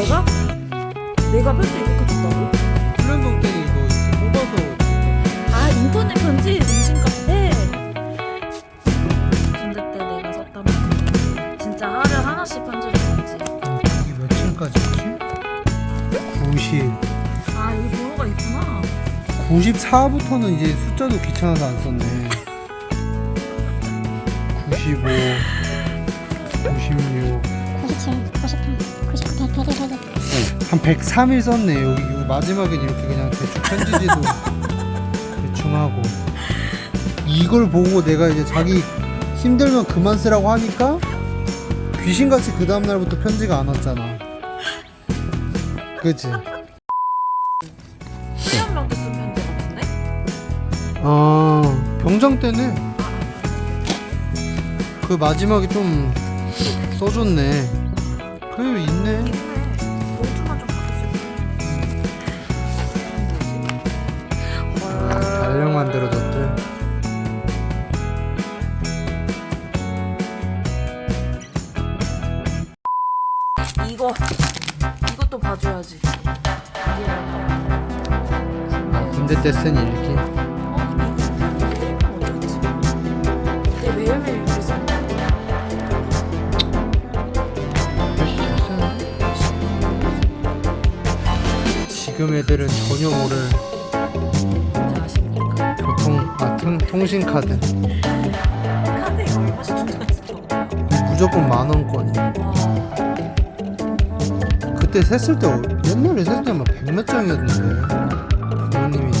내가 편지 이렇게 준다고? 훈련병 때는 이거 뽑아서 아 인터넷 편지 임신 카페. 군대 때 내가 썼던 거. 진짜 하루에 하나씩 편지를 썼지. 이게 며칠까지였지? 90 아 여기 번호가 있구나. 94부터는 이제 숫자도 귀찮아서 안 썼네 95 96 97, 98, 99, 100, 100, 100, 100. 한 103일 썼네 여기, 마지막엔 이렇게 그냥 대충 편지지도 대충 하고 이걸 보고 내가 이제 자기 힘들면 그만 쓰라고 하니까 귀신같이 그 다음날부터 편지가 안 왔잖아 그치? 수련병 때쓴 편지 같은데? 아 병장 때는 그 마지막에 좀 써줬네 이거 이것도 봐줘야지. 군대 때 쓴 일기 매일매일 써. 지금 애들은 전혀 모를 아십니까? 교통 아 통, 통신 카드 얼마씩? 무조건 만 원권이야 와. 그때 셌을 때 어- 옛날에 셌을 때만 백몇 장이었는데. 부모님이